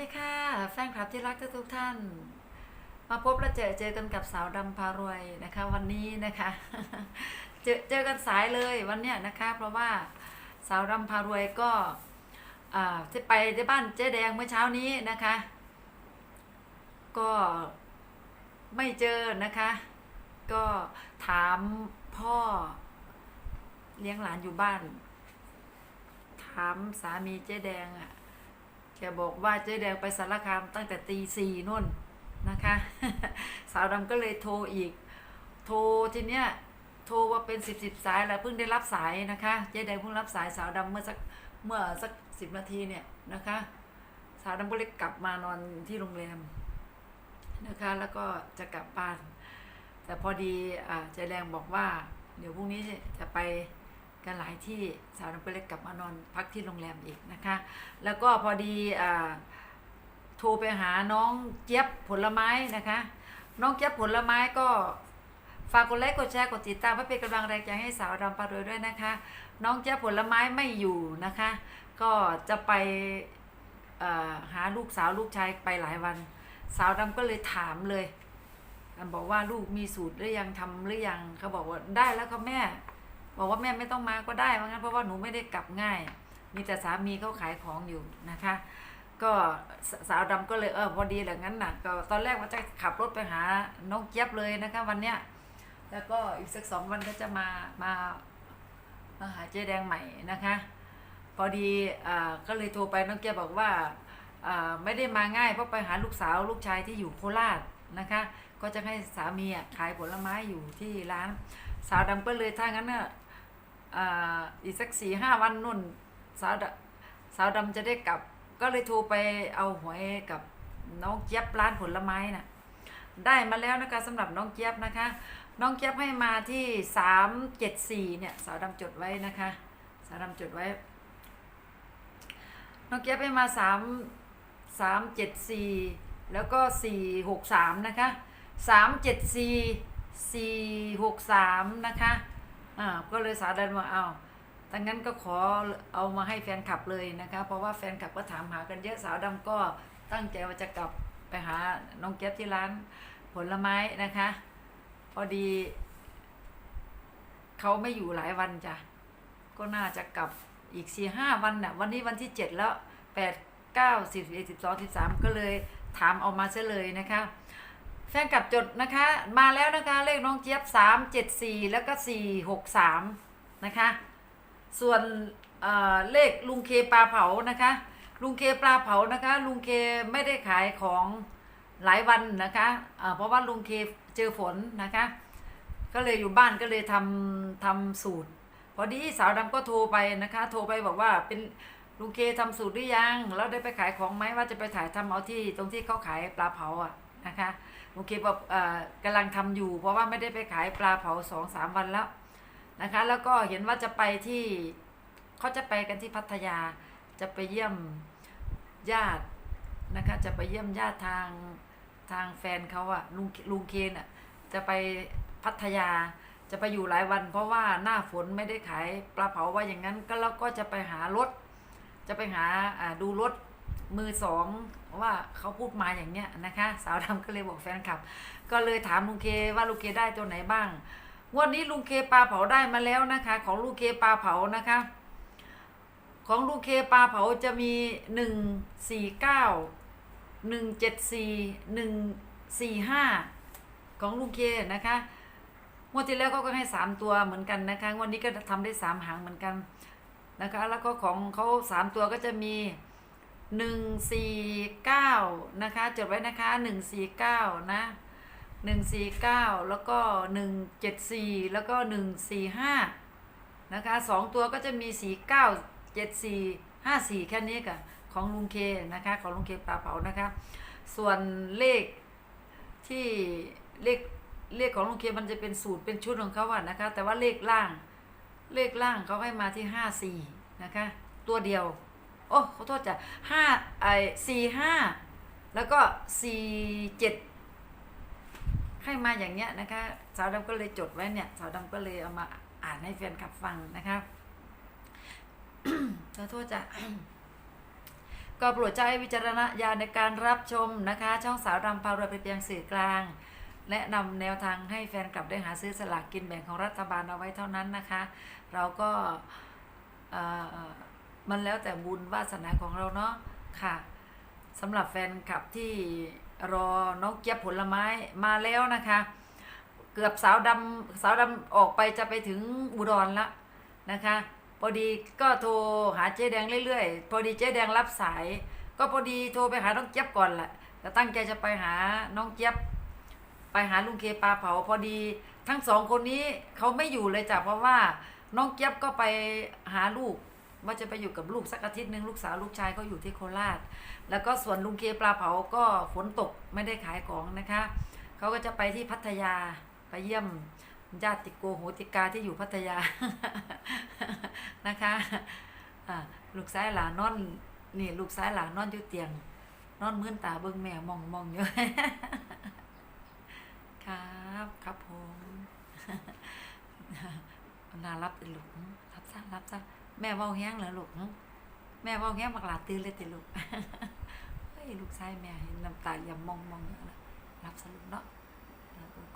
ดีค่ะ แฟนคลับที่รักทุกท่าน มาพบและเจอเจอกันกับสาวดำพารวยนะคะ วันนี้นะคะ เจอเจอกันสายเลยวันเนี้ยนะคะ เพราะว่าสาวดำพารวยก็อ่าที่ไปที่บ้านเจ๊แดงเมื่อเช้านี้นะคะ ก็ไม่เจอนะคะ ก็ถามพ่อเลี้ยงหลานอยู่บ้าน ถามสามีเจ๊แดงอะ่ะ แกบอกว่าเจ๊แดงไปสารคามตั้งแต่ตีสี่นู่นนะคะ สาวดำก็เลยโทรอีก โทรทีเนี้ยโทรว่าเป็นสิบสิบสายแล้วเพิ่งได้รับสายนะคะเจ๊แดงเพิ่งรับสายสาวดำเมื่อสักเมื่อสักสิบนาทีเนี่ยนะคะ สาวดำก็เลยกลับมานอนที่โรงแรมนะคะ แล้วก็จะกลับบ้าน แต่พอดีอ่าเจ๊แดงบอกว่า เดี๋ยวพรุ่งนี้จะไป กันหลายที่สาวดำก็เลยกลับมานอนพักที่โรงแรมอีกนะคะ แล้วก็พอดีอโทรไปหาน้องเจี๊ยบผลไม้นะคะ น้องเจี๊ยบผลไม้ก็ฝากกดไลค์กดแชร์กดติดตามเพื่อเป็นกำลังแรงใจให้สาวดำปารวยด้วยนะคะ น้องเจี๊ยบผลไม้ไม่อยู่นะคะ ก็จะไปหาลูกสาวลูกชายไปหลายวัน สาวดำก็เลยถามเลยบอกว่าลูกมีสูตรหรือยังทำหรือยังเขาบอกว่าได้แล้วค่ะแม่ บอกว่าแม่ไม่ต้องมาก็ได้ว่างั้นเพราะว่าหนูไม่ได้กลับง่าย มีแต่สามีเขาขายของอยู่นะคะ ก็สาวดำก็เลยเออพอดีแหละงั้นน่ะก็ตอนแรกว่าจะขับรถไปหาน้องเจี๊ยบเลยนะคะวันเนี้ยแล้วก็อีกสักสองวันก็จะมามามาหาเจ๊แดงใหม่นะคะ พอดีอ่าก็เลยโทรไปน้องเจี๊ยบบอกว่าอ่าไม่ได้มาง่ายเพราะไปหาลูกสาวลูกชายที่อยู่โคราชนะคะ ก็จะให้สามีอะขายผลไม้อยู่ที่ร้าน สาวดำก็เลยถ้างั้นน่ะ อีกสักสี่ห้าวันนุ่นสาวดสาวดำจะได้กลับ ก็เลยโทรไปเอาหวยกับน้องเจี๊ยบร้านผลไม้น่ะได้มาแล้วนะคะสำหรับน้องเจี๊ยบนะคะ น้องเจี๊ยบให้มาที่สามเจ็ดสี่เนี่ยสาวดำจดไว้นะคะ สาวดำจดไว้ น้องเจี๊ยบให้มาสามสามเจ็ดสี่แล้วก็สี่หกสามนะคะสามเจ็ดสี่สี่หกสามนะคะ อ่าก็เลยสาวดันว่าเอาดังนั้นก็ขอเอามาให้แฟนคลับเลยนะคะ เพราะว่าแฟนคลับก็ถามหากันเยอะสาวดำก็ตั้งใจว่าจะกลับไปหาน้องเจี๊ยบที่ร้านผลไม้นะคะ พอดีเขาไม่อยู่หลายวันจ้ะก็น่าจะกลับอีกสี่ห้าวันน่ะวันนี้วันที่เจ็ดแล้วแปดเก้าสิบเอ็ดสิบสองสิบสามก็เลยถามเอามาซะเลยนะคะ แฟนกลับจดนะคะ มาแล้วนะคะ เลขน้องเจี๊ยบสามเจ็ดสี่แล้วก็สี่หกสามนะคะ ส่วนเเลขลุงเคปลาเผานะคะ ลุงเคปลาเผานะคะ ลุงเคไม่ได้ขายของหลายวันนะคะเเพราะว่าลุงเคเจอฝนนะคะ ก็เลยอยู่บ้านก็เลยทำทำสูตร พอดีสาวดำก็โทรไปนะคะ โทรไปบอกว่าเป็นลุงเคทำสูตรหรือยัง แล้วได้ไปขายของไหมว่าจะไปถ่ายทำเอาที่ตรงที่เขาขายปลาเผาอะ นะคะลุงเคบอกเอ่อกำลังทำอยู่ เพราะว่าไม่ได้ไปขายปลาเผาสองสามวันแล้วนะคะ แล้วก็เห็นว่าจะไปที่เขาจะไปกันที่พัทยาจะไปเยี่ยมญาตินะคะ จะไปเยี่ยมญาติทางทางแฟนเขาอะลุงลุงเคนอะจะไปพัทยาจะไปอยู่หลายวัน เพราะว่าหน้าฝนไม่ได้ขายปลาเผาว่าอย่างนั้นก็แล้วก็จะไปหารถ จะไปหาอ่าดูรถ มือสองว่าเขาพูดมาอย่างเนี้ยนะคะ สาวดำก็เลยบอกแฟนคลับ ก็เลยถามลุงเคว่าลุงเคได้ตัวไหนบ้างงวันนี้ลุงเคปลาเผาได้มาแล้วนะคะ ของลุงเคปลาเผานะคะ ของลุงเคปลาเผาจะมีหนึ่งสี่เก้าหนึ่งเจ็ดสี่หนึ่งสี่ห้าของลุงเคนะคะงวดที่แล้วเขาก็ให้สามตัวเหมือนกันนะคะวันนี้ก็ทำได้สามหางเหมือนกันนะคะ แล้วก็ของเขาสามตัวก็จะมี หนึ่งสี่เก้านะคะจดไว้นะคะหนึ่งสี่เก้านะหนึ่งสี่เก้าแล้วก็หนึ่งเจ็ดสี่แล้วก็หนึ่งสี่ห้านะคะสองตัวก็จะมีสี่เก้าเจ็ดสี่ห้าสี่แค่นี้ค่ะของลุงเคนะคะของลุงเคปลาเผานะคะ ส่วนเลขที่เลขเลขของลุงเคมันจะเป็นสูตรเป็นชุดของเขาอะนะคะ แต่ว่าเลขล่างเลขล่างเขาให้มาที่ห้าสี่นะคะ ตัวเดียว โอ้ขอโทษจ้ะห้าไอสี่ห้าแล้วก็สี่เจ็ดให้มาอย่างเนี้ยนะคะ สาวดำก็เลยจดไว้เนี่ย สาวดำก็เลยเอามาอ่านให้แฟนคลับฟังนะคะขอโทษจ้ะก็โปรดใช้วิจารณญาณในการรับชมนะคะ ช่องสาวดำพารวยไปนเพียงสื่อกลางแนะนำแนวทางให้แฟนกลับได้หาซื้อสลากกินแบ่งของรัฐบาลเอาไว้เท่านั้นนะคะ เราก็เอ่อ มันแล้วแต่บุญวาสนาของเราเนาะค่ะสำหรับแฟนคลับที่รอน้องเจี๊ยบผลไม้มาแล้วนะคะ เกือบสาวดำสาวดำออกไปจะไปถึงอุดรละนะคะพอดีก็โทรหาเจ๊แดงเรื่อยๆ พอดีเจ๊แดงรับสาย ก็พอดีโทรไปหาน้องเจี๊ยบก่อนแหละแต่ตั้งใจจะไปหาน้องเจี๊ยบ ไปหาลุงเคปลาเผา พอดีทั้งสองคนนี้เขาไม่อยู่เลยจ้ะเพราะว่าน้องเจี๊ยบก็ไปหาลูก ว่าจะไปอยู่กับลูกสักอาทิตย์หนึ่งลูกสาวลูกชายเขาอยู่ที่โคราช แล้วก็ส่วนลุงเคปลาเผาก็ฝนตกไม่ได้ขายของนะคะเขาก็จะไปที่พัทยาไปเยี่ยมญาติโกโหติกาที่อยู่พัทยานะคะลูกซ้ายหลานนอนนี่ลูกซ้ายหลานนอนอยู่เตียง นอนมื่นตาเบิ่งแม่มองมองอยู่ครับครับผมน่ารับติลูกรับซะรับซะ แม่เว้าแห้งเหรอลูกแม่เว้าแห้งบักหลาตื่นเลยแติลูกเฮ้ยลูกชายแม่เห็นน้ำตาอย่ามองมองอย่างนั้นรับสรุปเนาะ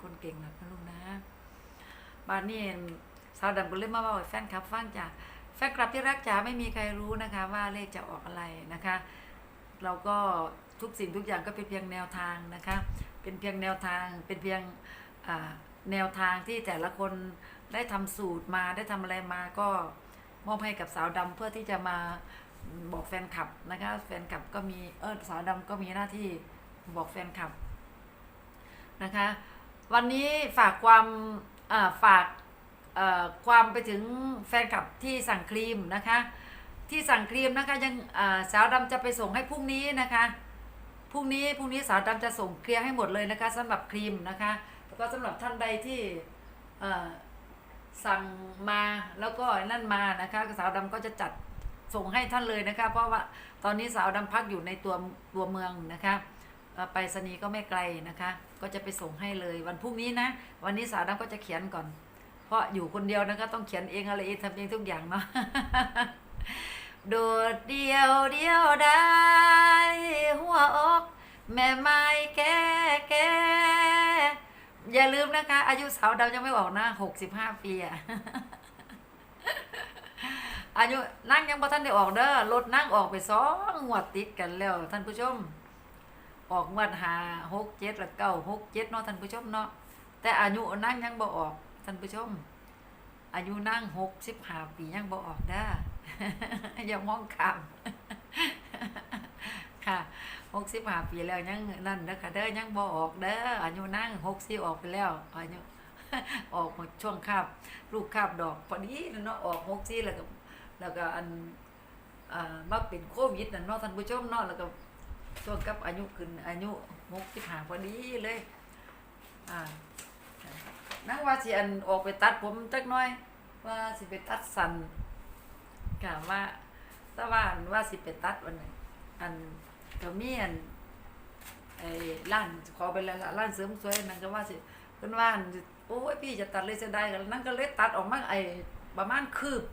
คนเก่งนะนะลูกนะบ้านนี้สาวดำก็เลยมาเว่าให้แฟนคลับฟังจ้ะแฟนคลับที่รักจ๋าไม่มีใครรู้นะคะ ว่าเลขจะออกอะไรนะคะ เราก็ทุกสิ่งทุกอย่างก็เป็นเพียงแนวทางนะคะ เป็นเพียงแนวทางเป็นเพียงอ่าแนวทางที่แต่ละคนได้ทำสูตรมาได้ทำอะไรมาก็ มอบให้กับสาวดำเพื่อที่จะมาบอกแฟนคลับนะคะแฟนคลับก็มีเออสาวดำก็มีหน้าที่บอกแฟนคลับนะคะ วันนี้ฝากความอ่าฝากเอ่อความไปถึงแฟนคลับที่สั่งครีมนะคะ ที่สั่งครีมนะคะยังอ่าสาวดำจะไปส่งให้พรุ่งนี้นะคะพรุ่งนี้พรุ่งนี้สาวดำจะส่งเคลียร์ให้หมดเลยนะคะสำหรับครีมนะคะแล้วก็สำหรับท่านใดที่เอ่อ สั่งมาแล้วก็นั่นมานะคะสาวดำก็จะจัดส่งให้ท่านเลยนะคะ เพราะว่าตอนนี้สาวดำพักอยู่ในตัวตัวเมืองนะคะไปรษณีก็ไม่ไกลนะคะ ก็จะไปส่งให้เลยวันพรุ่งนี้นะ วันนี้สาวดำก็จะเขียนก่อน เพราะอยู่คนเดียวนะคะต้องเขียนเองอะไรเองทำเองทุกอย่างเนาะโดดเดียวเดียวได้หัวอก แม่ไม้แก่แก่ อย่าลืมนะคะ อายุสาวดำยังไม่ออกนะหกสิบห้าปีอะอายุนั่งยังบ่ทันได้ออกเด้อรถนั่งออกไปสองงวดติดกันแล้ว ท่านผู้ชม ออกงวดหาหกเจ็ดแล้วเก้าหกเจ็ดเนาะท่านผู้ชมเนาะแต่อายุนั่งยังบ่ออก ท่านผู้ชม อายุนั่งหกสิบห้าปียังบ่ออกเด้ออย่ามองข้าม ค่ะหกสิบห้าปีแล้วยังนั่นเด้อค่ะเด้อยังบ่ออกเด้ออายุนั่งหกสิบออกไปแล้วอายุออกหมดช่วงคาบลูกคาบดอกพอดีเนาะออกหกสิแล้วก็แล้วก็อันอ่ามาเป็นโควิดน่ะเนาะท่านผู้ชมเนาะแล้วก็ช่วงกับอายุขึ้นอายุหกสิบห้าพอดีเลยอ่านังว่าสิอันออกไปตัดผมจักน่อย ว่าสิไปตัดสันกะว่าแตะว่านว่าสิไปตัดวันนึงอัน ก็มีอันไอ้ร้านขอไปแล้วล้านเสริมสวยนั่นก็ว่าสิเพิ่นว่านโอ้ยพี่จะตัดเลยเสียดายกันนั่นก็เลยตัดออกมาไอ้ประมาณคืบ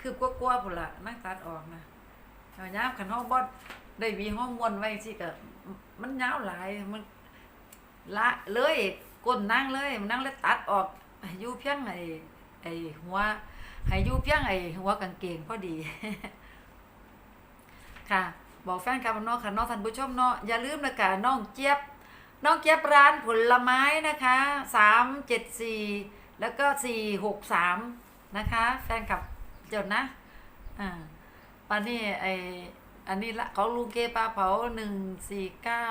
คืบกว่าๆพุ่นล่ะนั่งตัดออกนะเอายามคันเฮาบ่ได้มีห้องมวนไว้สิก็มันยาวหลายมันละเลยก้นนั่งเลยมันนั่งเลยตัดออกอยู่เพียงไอ้ไอ้หัวให้อยู่เพียงไอ้หัวกางเกงพอดี ค่ะ บอกแฟนคลับน้องค่ะน้องท่านผู้ชมเนาะอย่าลืมนะค่ะน้องเจี๊ยบน้องเจี๊ยบร้านผลไม้นะคะสามเจ็ดสี่แล้วก็สี่หกสามนะคะ แฟนคลับจ้านะอ่าปานนี้ไออันนี้ละของลุงเกปลาเผาหนึ่งสี่เก้า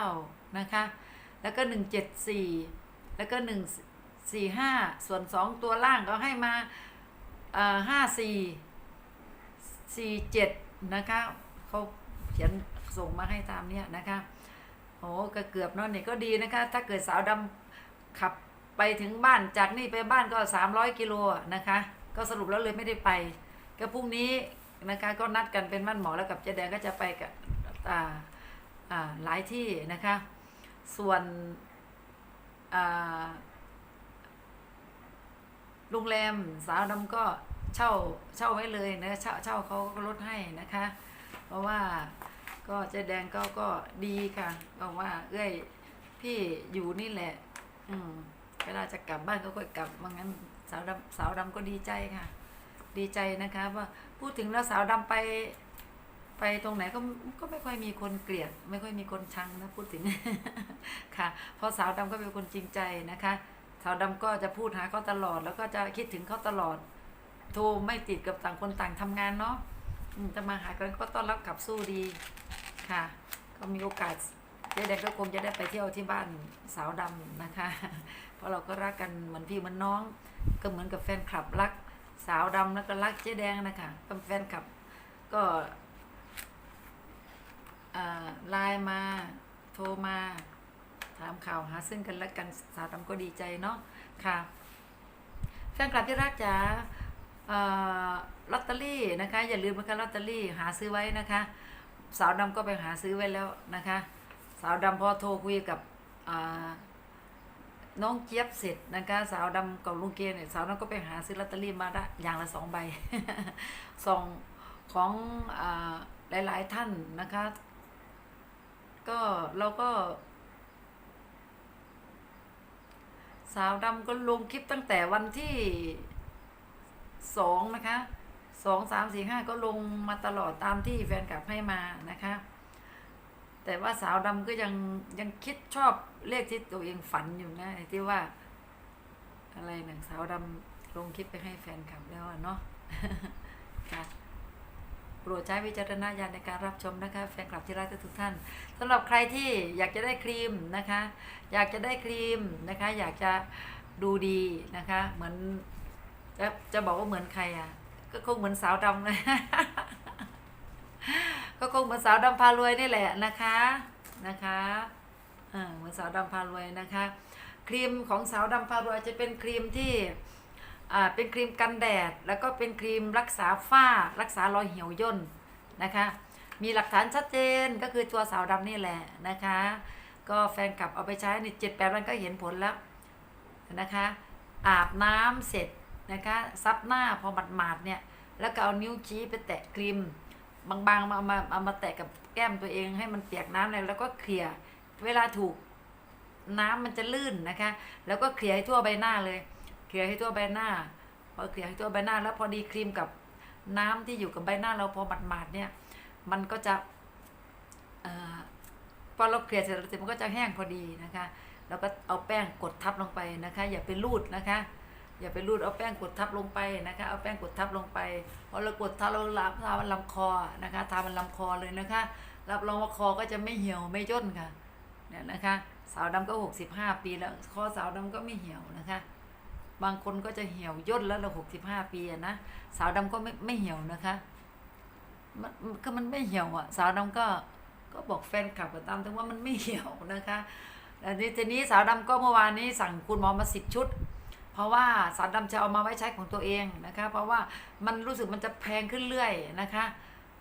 นะคะ แล้วก็หนึ่งเจ็ดสี่แล้วก็หนึ่งสี่ห้าส่วนสองตัวล่างก็ให้มาห้าสี่สี่เจ็ดนะคะเขา เขียนส่งมาให้ตามเนี้ยนะคะโอ้ก็เกือบเนาะนี่ก็ดีนะคะ ถ้าเกิดสาวดำขับไปถึงบ้านจากนี่ไปบ้านก็สามร้อยกิโลนะคะ ก็สรุปแล้วเลยไม่ได้ไป ก็พรุ่งนี้นะคะก็นัดกันเป็นมั่นหมอแล้วกับเจ๊แดงก็จะไปกับอ่าอ่าหลายที่นะคะ ส่วนอ่าโรงแรมสาวดำก็เช่าเช่าไว้เลยนะเช่าเช่าเขาก็ลดให้นะคะ เพราะว่าก็เจ๊แดงก็ก็ดีค่ะบอกว่า เอ้ยพี่อยู่นี่แหละ อืมเวลาจะกลับบ้านก็ค่อยกลับว่างั้นสาวดำสาวดำก็ดีใจค่ะ ดีใจนะคะ ว่าพูดถึงแล้วสาวดำไป ไปตรงไหนก็ก็ไม่ค่อยมีคนเกลียด ไม่ค่อยมีคนชังนะพูดถึงค่ะ เพราะสาวดำก็เป็นคนจริงใจนะคะ สาวดำก็จะพูดหาเขาตลอด แล้วก็จะคิดถึงเขาตลอด โทรไม่ติดกับต่างคนต่างทำงานเนาะ จะมาหากันก็ต้อนรับกลับสู้ดีค่ะ ก็มีโอกาสเจ๊แดงก็คงจะได้ไปเที่ยวที่บ้านสาวดำนะคะ เพราะเราก็รักกันเหมือนพี่เหมือนน้อง ก็เหมือนกับแฟนคลับรักสาวดำแล้วก็รักเจ๊แดงนะคะเป็นแฟนคลับก็อ่าไลน์มาโทรมาถามข่าวหาซึ่งกันและกันสาวดำก็ดีใจเนาะค่ะ แฟนคลับที่รักจ๋า ลอตเตอรี่นะคะอย่าลืมนะคะลอตเตอรี่หาซื้อไว้นะคะ สาวดำก็ไปหาซื้อไว้แล้วนะคะ สาวดำพอโทรคุยกับอ่าน้องเจี๊ยบเสร็จนะคะสาวดำกับลุงเกณฑ์เนี่ยสาวดำก็ไปหาซื้อลอตเตอรี่มาได้อย่างละสองใบสองของอาหลาย ๆ ท่านนะคะ ก็เราก็ สาวดำก็ลงคลิปตั้งแต่วันที่ สองนะคะสองสามสี่ห้าก็ลงมาตลอดตามที่แฟนคลับให้มานะคะ แต่ว่าสาวดำก็ยังยังคิดชอบเลขที่ตัวเองฝันอยู่นะไอ้ที่ว่า อะไรหนึ่งสาวดำลงคลิปไปให้แฟนคลับแล้วเนาะค่ะโปรดใช้วิจารณญาณในการรับชมนะคะ แฟนคลับที่รักทุกท่านสำหรับใครที่อยากจะได้ครีมนะคะ อยากจะได้ครีมนะคะ อยากจะดูดีนะคะ เหมือน จะจะบอกว่าเหมือนใครอะ ก็คงเหมือนสาวดำเลยก็คงเหมือนสาวดำพารวยนี่แหละนะคะนะคะเออเหมือนสาวดำพารวยนะคะ ครีมของสาวดำพารวยจะเป็นครีมที่อ่าเป็นครีมกันแดด แล้วก็เป็นครีมรักษาฝ้า รักษารอยเหี่ยวย่นนะคะ มีหลักฐานชัดเจนก็คือตัวสาวดำนี่แหละนะคะ ก็แฟนกลับเอาไปใช้ในเจ็ดแปดวันก็เห็นผลแล้วนะคะ อาบน้ำเสร็จ นะคะซับหน้าพอหมาดๆเนี่ยแล้วก็เอานิ้วชี้ไปแตะครีมบางๆมาเอามาเอามาแตะกับแก้มตัวเองให้มันเปียกน้ำเลยแล้วก็เคลียเวลาถูกน้ำมันจะลื่นนะคะ แล้วก็เคลียให้ทั่วใบหน้าเลย เคลียให้ทั่วใบหน้า พอเคลียให้ทั่วใบหน้า แล้วพอดีครีมกับน้ำที่อยู่กับใบหน้าเราพอหมาดๆเนี่ย มันก็จะเอ่อพอเราเคลียเสร็จมันก็จะแห้งพอดีนะคะ แล้วก็เอาแป้งกดทับลงไปนะคะ อย่าไปรูดนะคะ อย่าไปรูดเอาแป้งกดทับลงไปนะคะเอาแป้งกดทับลงไปพอเรากดทับเราลาทามันลำคอนะคะทามันลำคอเลยนะคะ รับรองว่าคอก็จะไม่เหี่ยวไม่ย่นค่ะเนี่ยนะคะ สาวดำก็หกสิบห้าปีแล้วคอสาวดำก็ไม่เหี่ยวนะคะ บางคนก็จะเหี่ยวย่นแล้วเราหกสิบห้าปีนะสาวดำก็ไม่ไม่เหี่ยวนะคะมันก็มันไม่เหี่ยวอะ สาวดำก็ก็บอกแฟนคลับก็ตามถึงว่ามันไม่เหี่ยวนะคะแต่ทีทีนี้สาวดำก็เมื่อวานนี้สั่งคุณหมอมาสิบชุด เพราะว่าสารดำจะเอามาไว้ใช้ของตัวเองนะคะ เพราะว่ามันรู้สึกมันจะแพงขึ้นเรื่อยนะคะ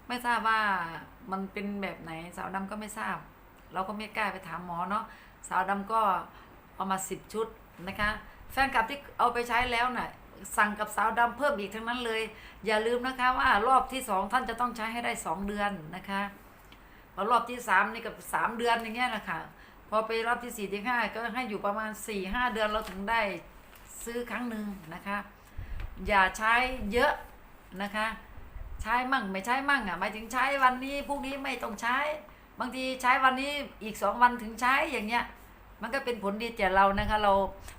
ไม่ทราบว่ามันเป็นแบบไหนสาวดำก็ไม่ทราบ เราก็ไม่กล้าไปถามหมอเนาะสาวดำก็เอามาสิบชุดนะคะ แฟนคลับที่เอาไปใช้แล้วน่ะสั่งกับสาวดำเพิ่มอีกทั้งนั้นเลย อย่าลืมนะคะว่ารอบที่สองท่านจะต้องใช้ให้ได้สองเดือนนะคะพอรอบที่สามนี่กับสามเดือนอย่างเงี้ยนะคะพอไปรอบที่สี่ที่ห้าก็ให้อยู่ประมาณสี่ห้าเดือนเราถึงได้ ซื้อครั้งหนึ่งนะคะ อย่าใช้เยอะนะคะ ใช้มั่งไม่ใช้มั่งอะหมายถึงใช้วันนี้พรุ่งนี้ไม่ต้องใช้ บางทีใช้วันนี้อีกสองวันถึงใช้อย่างเงี้ย มันก็เป็นผลดีแก่เรานะคะ เรา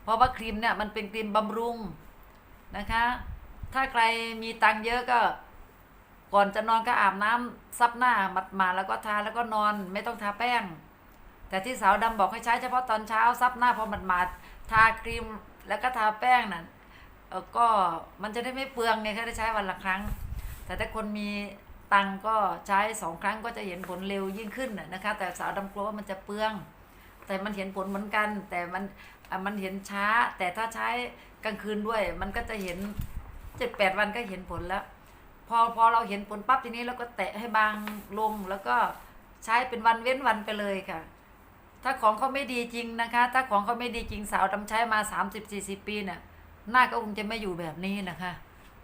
เพราะว่าครีมเนี่ยมันเป็นครีมบำรุงนะคะ ถ้าใครมีตังเยอะก็ก่อนจะนอนก็อาบน้ำซับหน้ามัดมาแล้วก็ทาแล้วก็นอนไม่ต้องทาแป้ง แต่ที่สาวดำบอกให้ใช้เฉพาะตอนเช้าซับหน้าพอมันมาทาครีม แล้วก็ทาแป้งนั่นเออก็มันจะได้ไม่เปลืองไงค่ได้ใช้วันละครั้ง แต่ถ้าคนมีตังก็ใช้สองครั้งก็จะเห็นผลเร็วยิ่งขึ้นน่ะนะคะ แต่สาวดำกลัวว่ามันจะเปลือง แต่มันเห็นผลเหมือนกัน แต่มันอะมันเห็นช้า แต่ถ้าใช้กลางคืนด้วย มันก็จะเห็นเจ็ดแปดวันก็เห็นผลแล้ว พอพอเราเห็นผลปั๊บทีนี้เราก็แตะให้บางลงแล้วก็ใช้เป็นวันเว้นวันไปเลยค่ะ ถ้าของเขาไม่ดีจริงนะคะ ถ้าของเขาไม่ดีจริงสาวทำใช้มา 30 40 ปีเนี่ยหน้าก็คงจะไม่อยู่แบบนี้นะคะ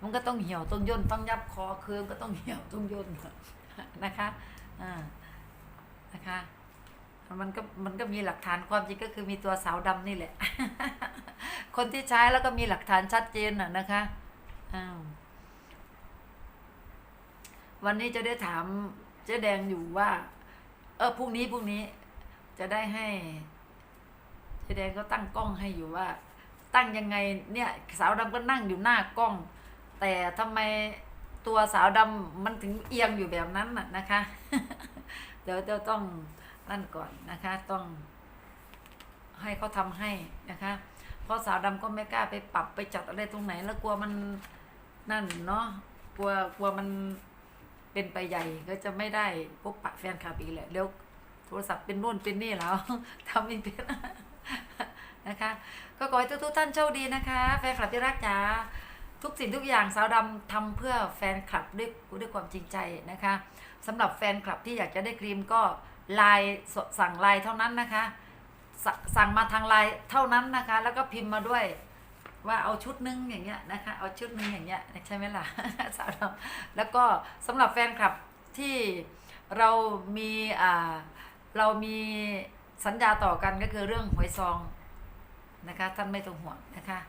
มันก็ต้องเหี่ยวต้องย่นต้องยับคอเคืองก็ต้องเหี่ยวต้องย่นนะคะอ่านะคะมันก็มันก็มีหลักฐานความจริงก็คือมีตัวสาวดำนี่แหละ คนที่ใช้แล้วก็มีหลักฐานชัดเจนน่ะนะคะอ้าววันนี้จะได้ถามเจ๊แดงอยู่ว่า เออพรุ่งนี้พรุ่งนี้ จะได้ให้เจแดงก็ตั้งกล้องให้อยู่ว่า ตั้งยังไงเนี่ยสาวดำก็นั่งอยู่หน้ากล้อง แต่ทำไมตัวสาวดำมันถึงเอียงอยู่แบบนั้นน่ะนะคะ เดี๋ยวจะต้องนั่นก่อนนะคะ ต้อง ให้เขาทำให้นะคะ เพราะสาวดำก็ไม่กล้าไปปรับไปจัดอะไรตรงไหน แล้วกลัวมันนั่นเนาะกลัวกลัวมันเป็นไปใหญ่ก็จะไม่ได้พบปะแฟนคลับอีกแหละเดี๋ยว ทรศัพท์เป็นนู่นเป็นนี่แล้วทำไม่เป็นนะคะ ก็ขอให้ทุกๆท่านโชคดีนะคะ แฟนคลับที่รักจ๋าทุกสิ่งทุกอย่างสาวดำทำเพื่อแฟนคลับด้วยด้วยความจริงใจนะคะสำหรับแฟนคลับที่อยากจะได้ครีมก็ไลน์สั่งไลน์เท่านั้นนะคะสสั่งมาทางไลน์เท่านั้นนะคะ แล้วก็พิมพ์มาด้วยว่าเอาชุดนึงอย่างเงี้ยนะคะเอาชุดนึงอย่างเงี้ยใช่ไหมล่ะสาวดำแล้วก็สำหรับแฟนคลับที่เรามีอ่า เรามีสัญญาต่อกันก็คือเรื่องหวยซองนะคะ ท่านไม่ต้องห่วงนะคะ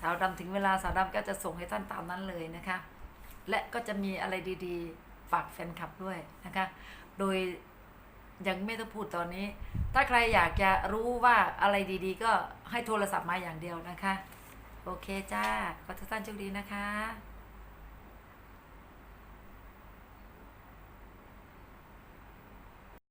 สาวดำถึงเวลาสาวดำก็จะส่งให้ท่านตามนั้นเลยนะคะ และก็จะมีอะไรดีๆ ฝากแฟนคลับด้วยนะคะ โดยยังไม่ต้องพูดตอนนี้ ถ้าใครอยากจะรู้ว่าอะไรดีๆ ก็ให้โทรศัพท์มาอย่างเดียวนะคะ โอเคจ้า ขอทุกท่านโชคดีนะคะ